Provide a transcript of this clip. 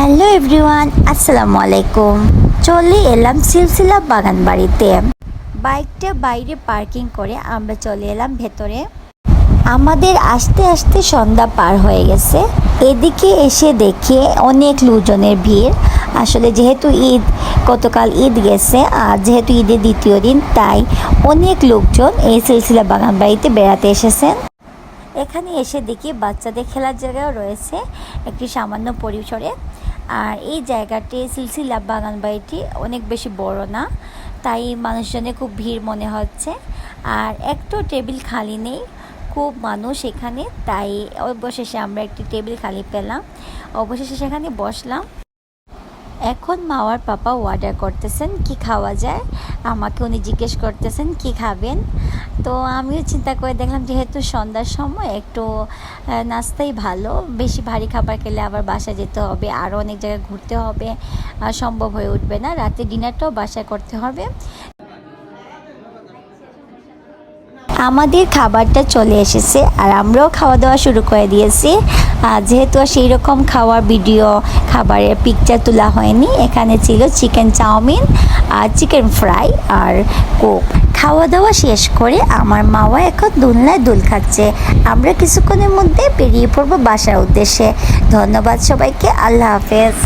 Hello everyone, আসসালামু আলাইকুম। চলে এলাম সিলসিলা বাগান বাড়িতে বাইকটা বাইরে পার্কিং করে আমরা চলে এলাম ভেতরে। আমাদের আস্তে আস্তে সন্ধ্যা পার হয়ে গেছে। এদিকে এসে দেখে অনেক লোকজনের ভিড়। আসলে যেহেতু ঈদ, গতকাল ঈদ গেছে, আর যেহেতু ঈদের দ্বিতীয় দিন, তাই অনেক লোকজন এই সিলসিলা বাগান বাড়িতে বেড়াতে এসেছেন এখানে এসে দেখি বাচ্চাদের খেলার জায়গাও রয়েছে, একটি সামান্য পরিসরে। আর এই জায়গাটি সিলসিলা বাগান বাড়িটি অনেক বেশি বড় না, তাই মানুষজনে খুব ভিড় মনে হচ্ছে। আর একটু টেবিল খালি নেই, খুব মানুষ এখানে, তাই অবশেষে আমরা একটি টেবিল খালি পেলাম। অবশেষে সেখানে বসলাম। এখন মাওয়ার পাপা অর্ডার করতেছেন, কি খাওয়া যায়? আমাকে উনি জিজ্ঞেস করতেছেন, কি খাবেন? তো আমিও চিন্তা করে দেখলাম যেহেতু সন্ধ্যার সময়, একটু নাস্তাই ভালো। বেশি ভারী খাবার খেলে আবার বাসায় যেতে হবে আরও অনেক জায়গায় ঘুরতে হবে। সম্ভব হয়ে উঠবে না। রাতে ডিনারটাও বাসায় করতে হবে। আমাদের খাবারটা চলে এসেছে আর আমরাও খাওয়া দাওয়া শুরু করে দিয়েছি। আর যেহেতু সেই রকম খাওয়ার ভিডিও খাবারের পিকচার তোলা হয়নি, এখানে ছিল চিকেন চাউমিন আর চিকেন ফ্রাই আর কোক খাওয়া দাওয়া শেষ করে আমার মাওয়া এখন দুলনায় দুল খাচ্ছে। আমরা কিছুক্ষণের মধ্যে বেরিয়ে পড়ব বাসার উদ্দেশ্যে। ধন্যবাদ সবাইকে, আল্লাহ হাফেজ।